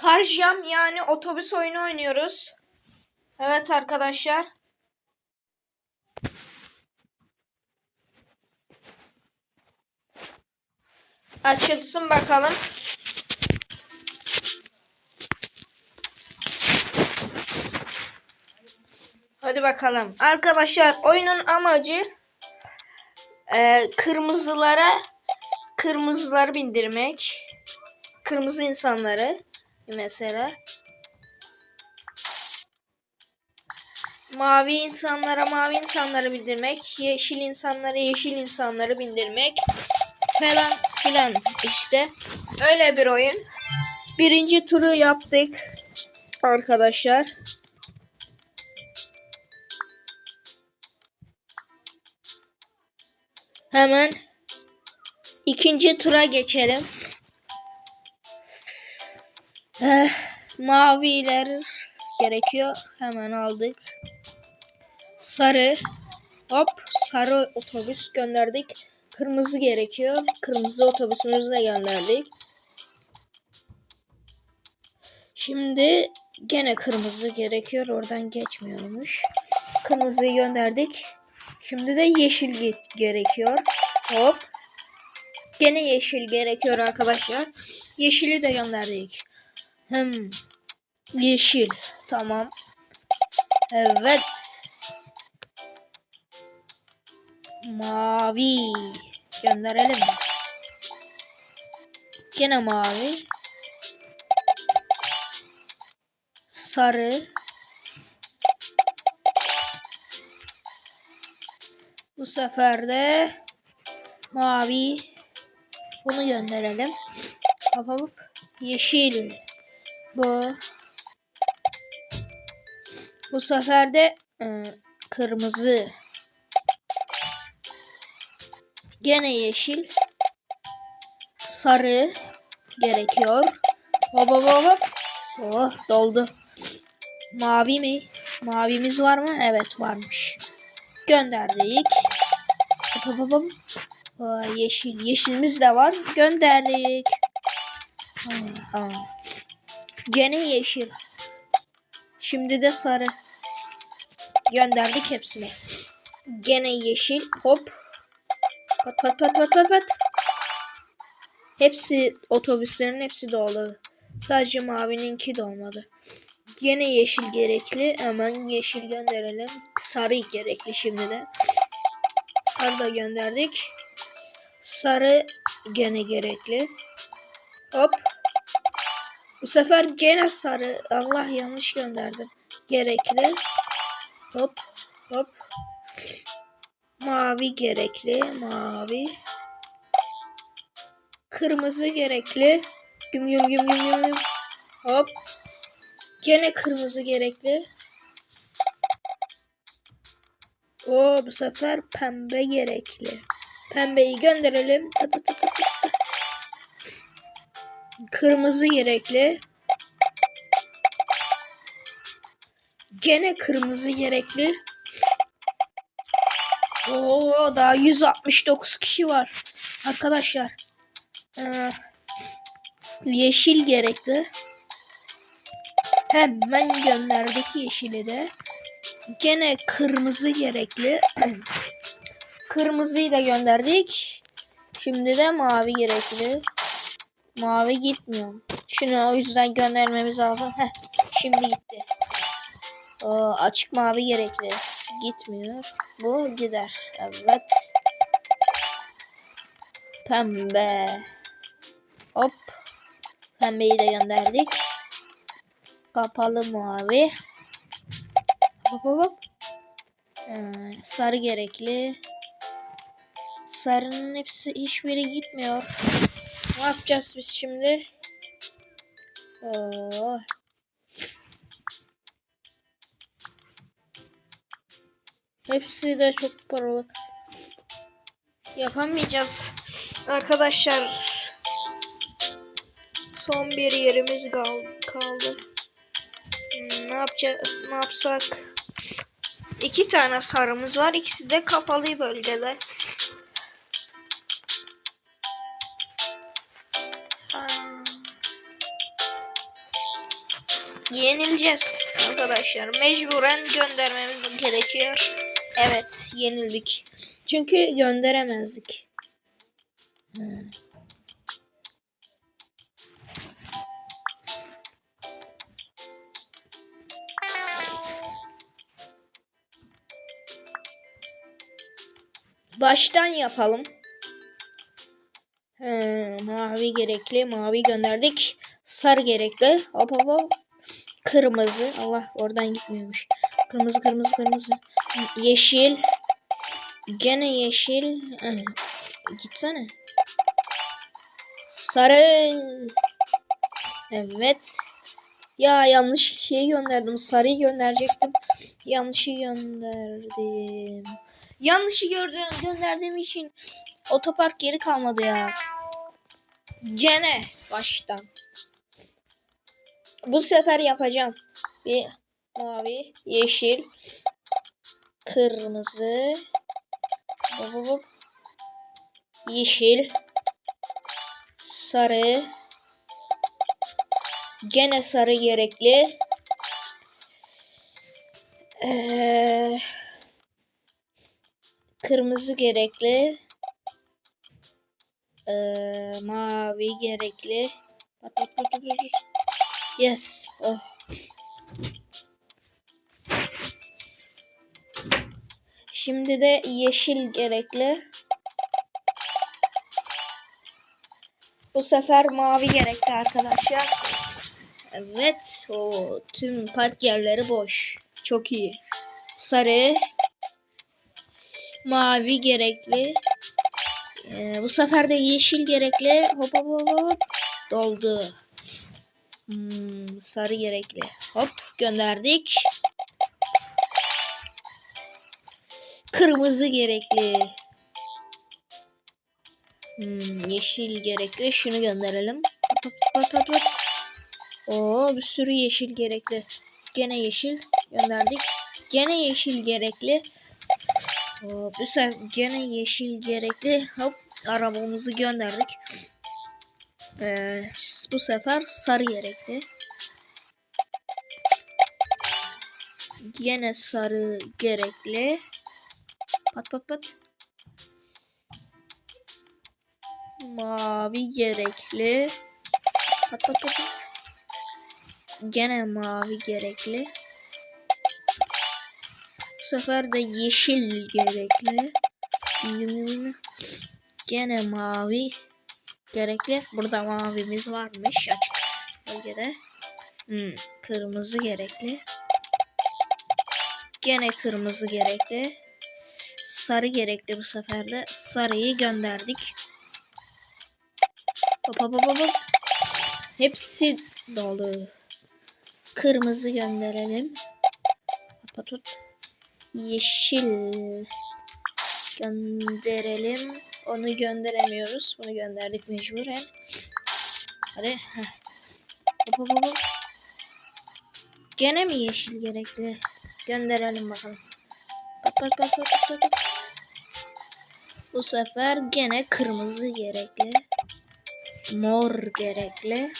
Karjam yani otobüs oyunu oynuyoruz. Evet arkadaşlar. Açılsın bakalım. Hadi bakalım. Arkadaşlar oyunun amacı e, kırmızılara kırmızıları bindirmek. Kırmızı insanları mesela. Mavi insanlara mavi insanları bindirmek. Yeşil insanlara yeşil insanları bindirmek. Falan filan işte. Öyle bir oyun. Birinci turu yaptık. Arkadaşlar. Hemen ikinci tura geçelim. Eh, maviler gerekiyor. Hemen aldık. Sarı. Hop sarı otobüs gönderdik. Kırmızı gerekiyor. Kırmızı otobüsümüzü de gönderdik. Şimdi gene kırmızı gerekiyor. Oradan geçmiyormuş. Kırmızıyı gönderdik. Şimdi de yeşil ge- gerekiyor. Hop. Gene yeşil gerekiyor arkadaşlar. Yeşili de gönderdik. Hmm. Yeşil. Tamam. Evet. Mavi. Gönderelim? Gene mavi. Sarı. Bu sefer de mavi. Bunu gönderelim. Hop hop. Yeşil. Bu. Bu sefer de e, kırmızı. Gene yeşil. Sarı gerekiyor. Hop hop hop. Oh doldu. Mavi mi? Mavimiz var mı? Evet varmış. Gönderdik. Hop hop. Aa, yeşil. Yeşilimiz de var. Gönderdik. Ha, ha. Gene yeşil. Şimdi de sarı. Gönderdik hepsini. Gene yeşil. Hop. Pat pat pat pat pat pat. Hepsi otobüslerin hepsi dolu. Sadece mavininki dolmadı. Gene yeşil gerekli. Hemen yeşil gönderelim. Sarı gerekli şimdi de. Sarı da gönderdik. Sarı gene gerekli. Hop. Bu sefer gene sarı. Allah yanlış gönderdim. Gerekli. Hop. Hop. Mavi gerekli. Mavi. Kırmızı gerekli. Güm güm güm güm güm. Hop. Gene kırmızı gerekli. O bu sefer pembe gerekli. Pembeyi gönderelim. Tı tı tı tı. Kırmızı gerekli. Gene kırmızı gerekli. Oo daha 169 kişi var. Arkadaşlar. Ee, yeşil gerekli. Hemen gönderdik yeşili de. Gene kırmızı gerekli. Kırmızıyı da gönderdik. Şimdi de mavi gerekli. Mavi gitmiyor. Şunu o yüzden göndermemiz lazım. Heh, şimdi gitti. O açık mavi gerekli. Gitmiyor. Bu gider. Evet. Pembe. Hop. Pembeyi de gönderdik. Kapalı mavi. Hop hop hop. Ee, sarı gerekli. Sarının hepsi hiçbiri gitmiyor. Ne yapacağız biz şimdi? Oo. Hepsi de çok paralı. Yapamayacağız. Arkadaşlar. Son bir yerimiz kal- kaldı. Hmm, Ne yapacağız? Ne yapsak? İki tane sarımız var. İkisi de kapalı bölgede. Yenileceğiz arkadaşlar. Mecburen göndermemiz gerekiyor. Evet yenildik. Çünkü gönderemezdik. Baştan yapalım. He, mavi gerekli. Mavi gönderdik. Sarı gerekli. Hop hop hop. Kırmızı. Allah oradan gitmiyormuş. Kırmızı kırmızı kırmızı. Yeşil. Gene yeşil. Ee, gitsene. Sarı. Evet. Ya yanlış şeyi gönderdim. Sarıyı gönderecektim. Yanlışı gönderdim. Yanlışı gördüm, gönderdiğim için otopark geri kalmadı ya. Gene baştan. Bu sefer yapacağım. Bir mavi, yeşil, kırmızı, yeşil, sarı, gene sarı gerekli. Ee, kırmızı gerekli. Ee, mavi gerekli. Yes. Oh. Şimdi de yeşil gerekli. Bu sefer mavi gerekli arkadaşlar. Evet. O tüm park yerleri boş. Çok iyi. Sarı. Mavi gerekli. Ee, bu sefer de yeşil gerekli. Hop hop hop hop. Doldu. Hmm, sarı gerekli. Hop gönderdik. Kırmızı gerekli. Hmm, yeşil gerekli. Şunu gönderelim. Oo, bir sürü yeşil gerekli. Gene yeşil gönderdik. Gene yeşil gerekli. Bu sefer gene yeşil gerekli. Hop arabamızı gönderdik. Ee, bu sefer sarı gerekli. Yine sarı gerekli. Pat pat pat. Mavi gerekli. Pat pat. pat. Gene mavi gerekli. Sefer de yeşil gerekli. Gene mavi gerekli. Burada mavimiz varmış açık bölgede. Hmm, kırmızı gerekli. Gene kırmızı gerekli. Sarı gerekli bu sefer de. Sarıyı gönderdik. Hop hop hop hop. Hepsi dolu. Kırmızı gönderelim. Hop hop. Yeşil gönderelim. Onu gönderemiyoruz. Bunu gönderdik mecburen. Hadi. Heh. Hop hop hop. Gene mi yeşil gerekli? Gönderelim bakalım. Bak bak bak bak bak. bak. Bu sefer gene kırmızı gerekli. Mor gerekli.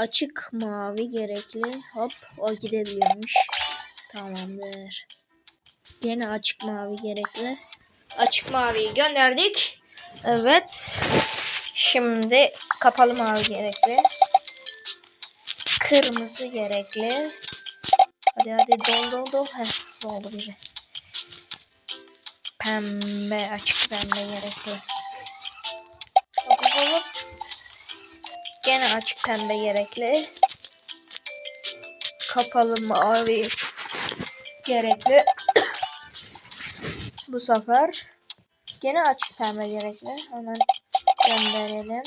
Açık mavi gerekli. Hop o gidebiliyormuş. Tamamdır. Gene açık mavi gerekli. Açık maviyi gönderdik. Evet. Şimdi kapalı mavi gerekli. Kırmızı gerekli. Hadi hadi dol dol dol. Heh doldu biri. Pembe açık pembe gerekli. Hop hop. Gene açık pembe gerekli. Kapalı mavi gerekli. Bu sefer gene açık pembe gerekli. Hemen gönderelim.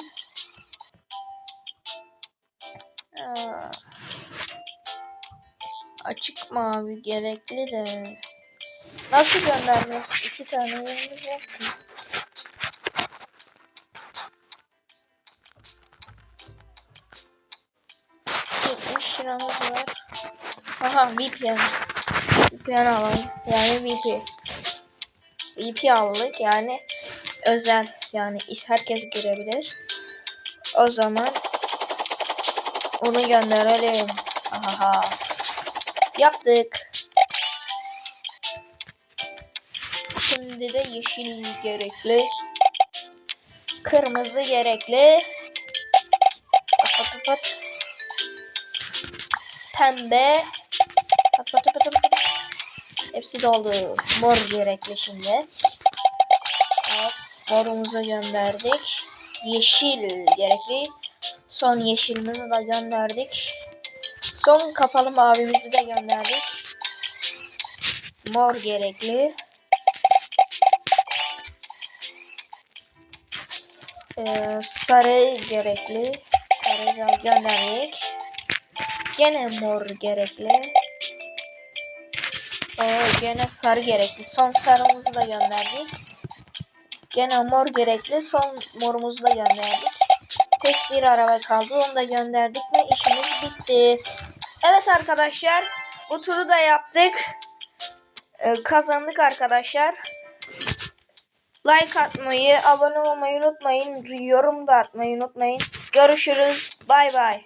Aa, açık mavi gerekli de nasıl göndereceğiz? İki tane yerimiz yok liramız var. Aha VPN. VPN alalım. Yani VP. VP aldık yani özel yani herkes girebilir. O zaman Onu gönderelim. Aha. Yaptık. Şimdi de yeşil gerekli. Kırmızı gerekli. Pat pat pat pat. Pembe. Pat pat pat pat pat. Hepsi doldu. Mor gerekli şimdi. Hop, morumuzu gönderdik. Yeşil gerekli. Son yeşilimizi de gönderdik. Son kapalı mavimizi de gönderdik. Mor gerekli. Ee, sarı gerekli. Sarı gönderdik. Gene mor gerekli. Ee, gene sarı gerekli. Son sarımızı da gönderdik. Gene mor gerekli. Son morumuzu da gönderdik. Tek bir araba kaldı. Onu da gönderdik mi işimiz bitti. Evet arkadaşlar. Bu turu da yaptık. Ee, kazandık arkadaşlar. Like atmayı, abone olmayı unutmayın. Yorum da atmayı unutmayın. Görüşürüz. Bay bay.